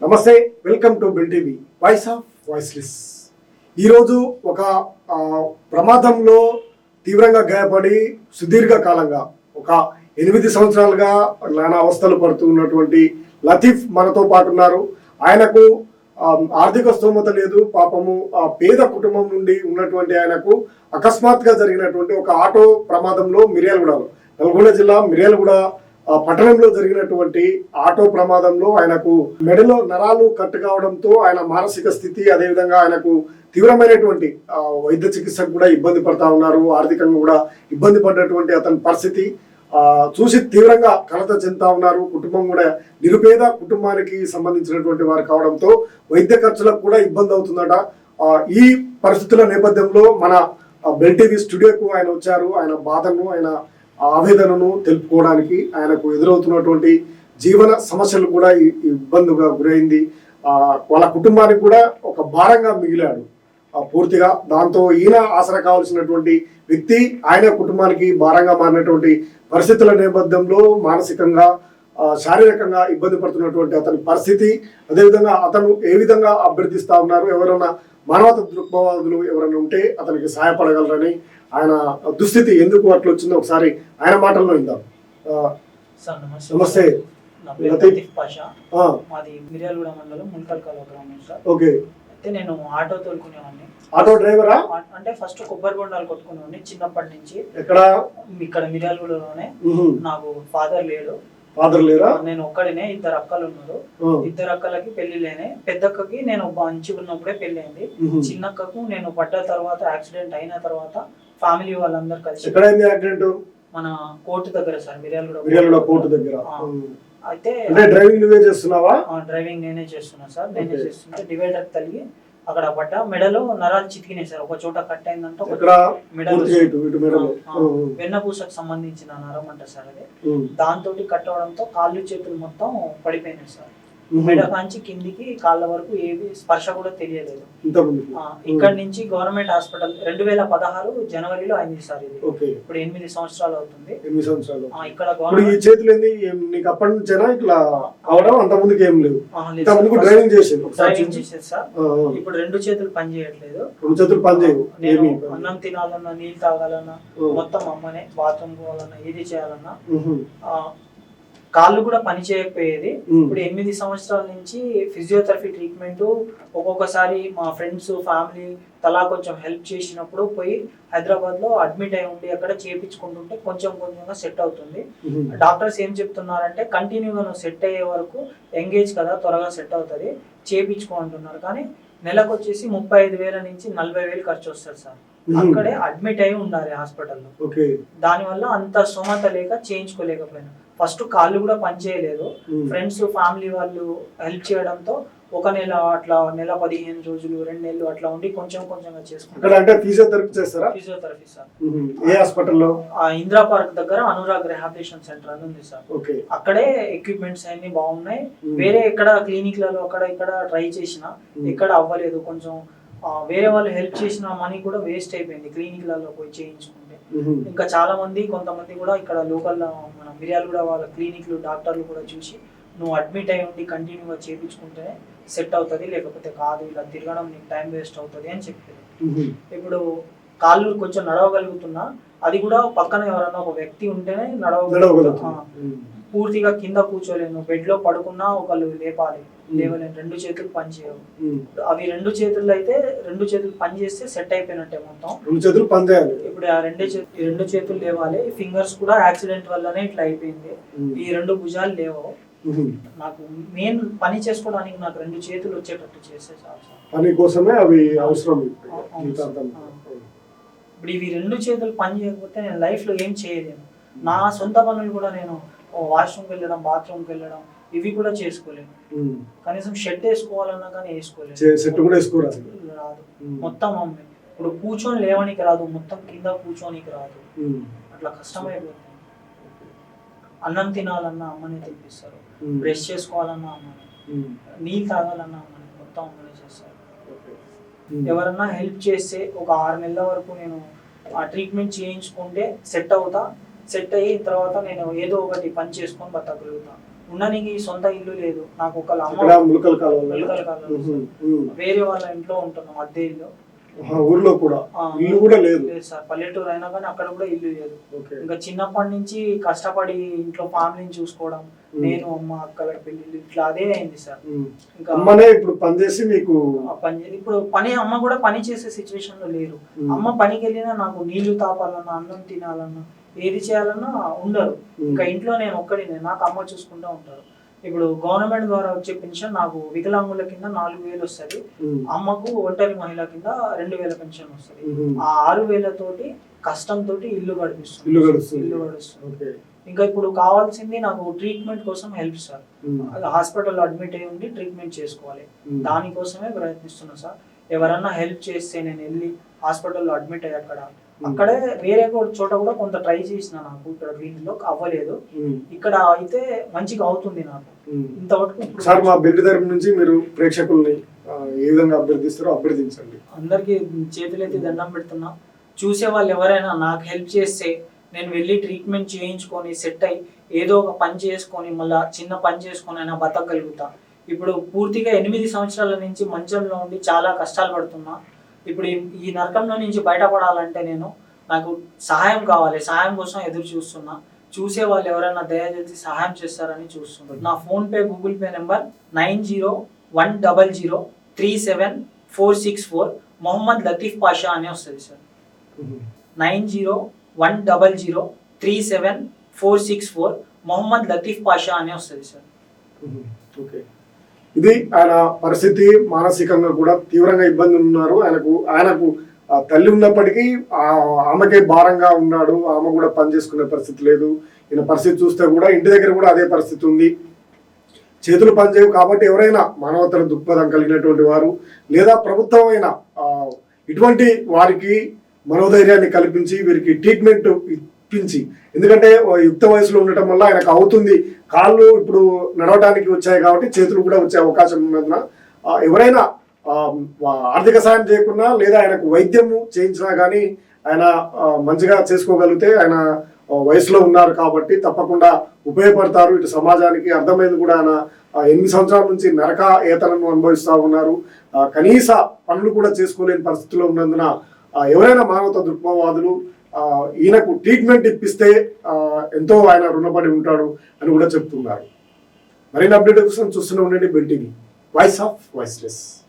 నమస్తే welcome to Bill TV. Voice of voiceless ఈరోజు ఒక ప్రమాదంలో తీవ్రంగా గాయపడి సుదీర్ఘ కాలంగా ఒక ఎనిమిది సంవత్సరాలుగా నానా అవస్థలు పడుతున్నటువంటి లతీఫ్ మనతో పాటు ఉన్నారు. ఆయనకు ఆర్థిక స్తోమత లేదు పాపము ఆ పేద కుటుంబం నుండి ఉన్నటువంటి ఆయనకు అకస్మాత్తుగా జరిగినటువంటి ఒక ఆటో ప్రమాదంలో మిర్యాలగూడలో నల్గొండ జిల్లా మిర్యాలగూడ పట్టణంలో జరిగినటువంటి ఆటో ప్రమాదంలో ఆయనకు మెడలో నరాలు కట్టు కావడంతో ఆయన మానసిక స్థితి అదేవిధంగా ఆయనకు తీవ్రమైనటువంటి వైద్య చికిత్సకు కూడా ఇబ్బంది పడతా ఉన్నారు. ఆర్థికంగా కూడా ఇబ్బంది పడ్డటువంటి అతని పరిస్థితి చూసి తీవ్రంగా కలత చెందుతా ఉన్నారు. కుటుంబం కూడా నిరుపేద కుటుంబానికి సంబంధించినటువంటి వారు కావడంతో వైద్య ఖర్చులకు కూడా ఇబ్బంది అవుతుందట. ఈ పరిస్థితుల నేపథ్యంలో మన బెల్ టీవీ స్టూడియోకు ఆయన వచ్చారు. ఆయన బాధను ఆయన ఆవేదనను తెలుపుకోవడానికి ఆయనకు ఎదురవుతున్నటువంటి జీవన సమస్యలు కూడా ఈ ఇబ్బందిగా గురైంది. వాళ్ళ కుటుంబానికి కూడా ఒక భారంగా మిగిలాడు. ఆ, పూర్తిగా దాంతో ఈయన ఆసరా కావాల్సినటువంటి వ్యక్తి ఆయన కుటుంబానికి భారంగా మారినటువంటి పరిస్థితుల నేపథ్యంలో మానసికంగా శారీరకంగా ఇబ్బంది పడుతున్నటువంటి అతని పరిస్థితి అదేవిధంగా అతను ఏ విధంగా అభ్యర్థిస్తా ఉన్నారు ఎవరైనా మానవత దృక్పథాదులు ఎవరైనా ఉంటే అతనికి సహాయపడగలరని ఆయన దుస్థితి ఎందుకు అట్లా వచ్చిందో ఒకసారి ఆయన మాటల్లో ఇందాం నమస్తే. మాది మిర్యాలగూడ మండలం ముల్కల్కాల గ్రామం సార్. ఓకే. అయితే నేను ఆటో తోలుకునేవాడిని. ఆటో డ్రైవరా? అంటే ఫస్ట్ కొబ్బరి బొండాలు కొట్టుకునేవాడిని చిన్నప్పటి నుంచి. ఎక్కడ? ఇక్కడ మిర్యాలగూడలోనే. నాకు ఫాదర్ లేడు. ఫాదర్ లేరా? నేను ఒక్కడినే ఇద్దరు అక్కలు ఉన్నారు. ఇద్దరు అక్కలకి పెళ్ళి లేనే పెద్దక్కకి నేను మంచిగా ఉన్నప్పుడే పెళ్ళి అయింది. చిన్నక్కకు నేను పడ్డ తర్వాత యాక్సిడెంట్ అయిన తర్వాత ఫ్యామిలీ వాళ్ళందరూ కలిసి ఎక్కడైంది యాక్సిడెంట్? మన కోర్టు దగ్గర సార్ మిర్యాలగూడ కోర్టు. దగ్గర. అయితే డ్రైవింగ్ నువ్వే చేస్తున్నావా? డ్రైవింగ్ నేనే చేస్తున్నా సార్. నేనే. చేస్తుంటే డివైడర్ తగిలి అక్కడ పడ్డ మెడలో నరాలు చితికినాయి సార్. ఒక చోట కట్ అయిందంటే వెన్నపూసకు సంబంధించిన నరం అంట సార్ అది. దాంతో కట్ అవడంతో కాళ్ళు చేతులు మొత్తం పడిపోయినాయి సార్. మెడ కాంచి కిందికి కాళ్ళ వరకు ఏవి స్పర్శ కూడా తెలియలేదు. ఇక్కడ నుంచి గవర్నమెంట్ హాస్పిటల్ రెండు వేల పదహారు జనవరిలో అయింది సార్ ఇది. ఓకే. ఇప్పుడు ఎనిమిది సంవత్సరాలు అవుతుంది. ఎనిమిది సంవత్సరాలు. ఇక్కడ ఇప్పుడు ఈ చేతులు ఏంది? నీకు అప్పటి నుంచేనా ఇట్లా అవడం? అంత ముందుకు ఏం లేవు. ముందుకు డ్రైవింగ్ చేసింది. డ్రైవింగ్. చేసేది సార్. ఇప్పుడు రెండు చేతులు పని చేయట్లేదు. రెండు చేతులు పని చేయవు. నేను అన్నం తినాలన్నా నీళ్ళు తాగాలన్నా. మొత్తం అమ్మనే బాత్రూమ్ పోవాలన్నా ఏది చేయాలన్నా కాళ్ళు కూడా పని చేయకపోయేది. ఇప్పుడు ఎనిమిది సంవత్సరాల నుంచి ఫిజియోథెరపీ ట్రీట్మెంట్ ఒక్కొక్కసారి మా ఫ్రెండ్స్ ఫ్యామిలీ తలా కొంచెం హెల్ప్ చేసినప్పుడు పోయి హైదరాబాద్లో అడ్మిట్ అయి ఉండి అక్కడ చేపించుకుంటుంటే కొంచెం కొంచెంగా సెట్ అవుతుంది. డాక్టర్స్ ఏం చెప్తున్నారంటే కంటిన్యూగా నువ్వు సెట్ అయ్యే వరకు ఎంగేజ్ కదా త్వరగా సెట్ అవుతుంది చేపించుకో అంటున్నారు. కానీ నెలకు వచ్చేసి ముప్పై ఐదు వేల నుంచి నలభై వేలు ఖర్చు వస్తుంది సార్. అక్కడే అడ్మిట్ అయి ఉండాలి హాస్పిటల్లో. దానివల్ల అంత స్తోమత లేక చేయించుకోలేకపోయినా. ఫస్ట్ కాళ్ళు కూడా పనిచేయలేదు. ఫ్రెండ్స్ ఫ్యామిలీ వాళ్ళు హెల్ప్ చేయడంతో ఒక నెల అట్లా నెల పదిహేను రోజులు రెండు నెలలు అట్లా ఉండి కొంచెం కొంచెంగా ఇక్కడ చేసుకుంటాం అంటే ఫిజియోథెరపీ చేస్తారా ఫిజియోథెరపీ సార్. ఏ హాస్పిటల్లో ఇందిరా పార్క్ దగ్గర అనురాగ్ రిహాబిలిటేషన్ సెంటర్ అని ఉంది సార్ ఓకే అక్కడే ఎక్విప్మెంట్స్ అన్ని బాగున్నాయి. వేరే ఎక్కడ క్లినిక్లలో అక్కడ ఇక్కడ ట్రై చేసిన ఉమ్. ఎక్కడ అవ్వలేదు కొంచెం వేరే వాళ్ళు హెల్ప్ చేసిన మనీ కూడా వేస్ట్ అయిపోయింది క్లినిక్లలో పోయి చేయించుకుంటే. ఇంకా చాలా మంది కొంతమంది కూడా ఇక్కడ లోకల్ మన మిర్యాలు కూడా వాళ్ళ క్లినిక్లు డాక్టర్లు కూడా చూసి నువ్వు అడ్మిట్ అయి ఉండి కంటిన్యూగా చేయించుకుంటేనే సెట్ అవుతుంది లేకపోతే కాదు ఇలా తిరగడం నీకు టైం వేస్ట్ అవుతుంది అని చెప్పారు. ఇప్పుడు కాళ్ళు కొంచెం నడవగలుగుతున్నా అది కూడా పక్కన ఎవరైనా ఒక వ్యక్తి ఉంటేనే నడవగలుగుతా. పూర్తిగా కింద కూర్చోలేను. బెడ్లో పడుకున్నా ఒకళ్ళు లేపాలి. లేవలేను రెండు చేతులు పని చేయవు. అవి రెండు చేతులు అయితే రెండు చేతులు పని చేస్తే సెట్ అయిపోయినట్టే మొత్తం. రెండు చేతులు పని చేయాలి. ఇప్పుడు ఆ రెండే చేతులు రెండు చేతులు లేవాలి. ఫింగర్స్ కూడా యాక్సిడెంట్ వల్లనే ఇట్లా అయిపోయింది. ఈ రెండు భుజాలు లేవు. నాకు మెయిన్ పని చేసుకోవడానికి నాకు రెండు చేతులు వచ్చేటట్టు సార్. పని కోసమే అవి అవసరం. ఇప్పుడు ఇవి రెండు చేతులు పని చేయకపోతే నేను లైఫ్లో ఏం చేయలేను. నా సొంత పనులు కూడా నేను వాష్రూమ్కి వెళ్ళడం బాత్రూమ్కి వెళ్ళడం ఇవి కూడా చేసుకోలేను ఉమ్. కనీసం షర్ట్ వేసుకోవాలన్నా కానీ కూడా అసలు రాదు. మొత్తం అమ్మే. ఇప్పుడు కూర్చొని లేవనికి రాదు మొత్తం కింద కూర్చోనికి రాదు. అట్లా కష్టమైపోతుంది. అన్నం తినాలన్నా అమ్మనే తినిపిస్తారు. బ్రష్ చేసుకోవాలన్నా అమ్మనే. నీళ్ళు తాగాలన్నా అమ్మనే. మొత్తం అమ్మనే చేస్తారు. ఎవరన్నా హెల్ప్ చేస్తే ఒక ఆరు నెలల వరకు నేను ఆ ట్రీట్మెంట్ చేయించుకుంటే సెట్ అవుతా. సెట్ అయిన తర్వాత నేను ఏదో ఒకటి పని చేసుకొని బతకగలుగుతా. ఉండడానికి సొంత ఇల్లు లేదు. నాకు ఒక ములకల. వేరే వాళ్ళ ఇంట్లో ఉంటున్నాం అద్దె ఇల్లు. ఊర్లో కూడా? ఇల్లు కూడా లేదు? సార్. పల్లెటూరు అయినా కానీ అక్కడ కూడా ఇల్లు లేదు. ఇంకా చిన్నప్పటి నుంచి కష్టపడి ఇంట్లో ఫ్యామిలీని చూసుకోవడం నేను అమ్మ అక్కల పెళ్ళిళ్ళు ఇట్లా అదే అయింది సార్. ఇంకా అమ్మనే ఇప్పుడు పనిచేసి మీకు ఆ పని ఇప్పుడు పని అమ్మ కూడా పని చేసే సిచ్యువేషన్లో లేరు. అమ్మ పనికి వెళ్ళినా నాకు నీళ్ళు తాపాలన్నా అన్నం తినాలన్నా ఏది చేయాలన్నా ఉండరు. ఇంకా ఇంట్లో నేను ఒక్కడినే నాకు అమ్మ చూసుకుంటూ ఉంటారు ఇప్పుడు గవర్నమెంట్ ద్వారా వచ్చే పెన్షన్ నాకు వికలాంగుల కింద నాలుగు వేలు వస్తుంది. అమ్మకు ఒంటరి మహిళ కింద రెండు వేల పెన్షన్ వస్తుంది. ఆ ఆరు వేలతోటి కష్టంతో ఇల్లు గడిపిస్తుంది ఇల్లు గడుస్తుంది. ఇంకా ఇప్పుడు కావాల్సింది నాకు ట్రీట్మెంట్ కోసం హెల్ప్ సార్ ఉమ్. హాస్పిటల్లో అడ్మిట్ అయ్యి ఉండి ట్రీట్మెంట్ చేసుకోవాలి. దానికోసమే ప్రయత్నిస్తున్నా సార్ ఎవరన్నా హెల్ప్ చేస్తే నేను వెళ్ళి హాస్పిటల్లో అడ్మిట్ అయ్యి అక్కడ అక్కడే వేరే చోట కూడా కొంత ట్రై చేసిన నాకు ఇక్కడ వీటిలో అవ్వలేదు. ఉమ్. ఇక్కడ అయితే మంచిగా అవుతుంది నాకు. ఉమ్. ఇంతవరకు సార్ మా బిడ్డ తరపు నుంచి మీరు ప్రేక్షకుల్ని ఏ విధంగా అభ్యర్థిస్తారో అభ్యర్థించండి. అందరికి చేతులెత్తి దండం పెడుతున్నా. చూసే వాళ్ళు ఎవరైనా నాకు హెల్ప్ చేస్తే నేను వెళ్ళి ట్రీట్మెంట్ చేయించుకొని సెట్ అయ్యి ఏదో ఒక పని చేసుకొని మళ్ళా చిన్న పని చేసుకొని అయినా బతకగలుగుతా. ఇప్పుడు పూర్తిగా ఎనిమిది సంవత్సరాల నుంచి మంచంలో ఉండి చాలా కష్టాలు పడుతున్నా. ఇప్పుడు ఈ- నరకంలో నుంచి బయటపడాలంటే నేను నాకు సహాయం కావాలి. సహాయం కోసం ఎదురు చూస్తున్నా. చూసే వాళ్ళు ఎవరైనా దయచేసి సహాయం చేస్తారని చూస్తున్నారు నా PhonePe Google Pay number nine zero one double zero three seven four six four Mohammed Latif Pasha అని వస్తుంది sir. Nine zero one double zero three seven four six four Mohammed Latif Pasha అని వస్తుంది sir. Okay. ఇది ఆయన పరిస్థితి మానసికంగా కూడా తీవ్రంగా ఇబ్బంది ఉన్నారు. ఆయనకు ఆయనకు తల్లి ఉన్నప్పటికీ ఆమెకే భారంగా ఉన్నాడు. ఆమె కూడా పని చేసుకునే పరిస్థితి లేదు. ఈయన పరిస్థితి చూస్తే కూడా ఇంటి దగ్గర కూడా అదే పరిస్థితి ఉంది. చేతులు పనిచేయవు కాబట్టి ఎవరైనా మానవతల దృక్పథం కలిగినటువంటి వారు లేదా ప్రభుత్వం అయినా ఇటువంటి వారికి మనోధైర్యాన్ని కల్పించి వీరికి ట్రీట్మెంట్ ఇప్పించి ఎందుకంటే యుక్త వయసులో ఉండటం వల్ల ఆయనకు అవుతుంది. కాళ్ళు ఇప్పుడు నడవడానికి వచ్చాయి కాబట్టి చేతులు కూడా వచ్చే అవకాశం ఉన్నందున ఎవరైనా ఆర్థిక సాయం చేయకున్నా లేదా ఆయనకు వైద్యము చేయించినా కానీ ఆయన మంచిగా చేసుకోగలిగితే ఆయన వయసులో ఉన్నారు కాబట్టి తప్పకుండా ఉపయోగపడతారు. ఇటు సమాజానికి అర్థమైంది కూడా ఆయన ఎనిమిది సంవత్సరాల నుంచి నరక ఏతనను అనుభవిస్తూ ఉన్నారు. కనీస పనులు కూడా చేసుకోలేని పరిస్థితిలో ఉన్నందున ఎవరైనా మానవత దృక్పథవాదులు ఈయనకు ట్రీట్మెంట్ ఇప్పిస్తే ఎంతో ఆయన రుణపడి ఉంటాడు అని కూడా చెప్తున్నారు. మరిన్ని అప్డేట్ కోసం చూస్తూనే ఉండండి బెల్ వాయిస్ ఆఫ్ వాయిస్లెస్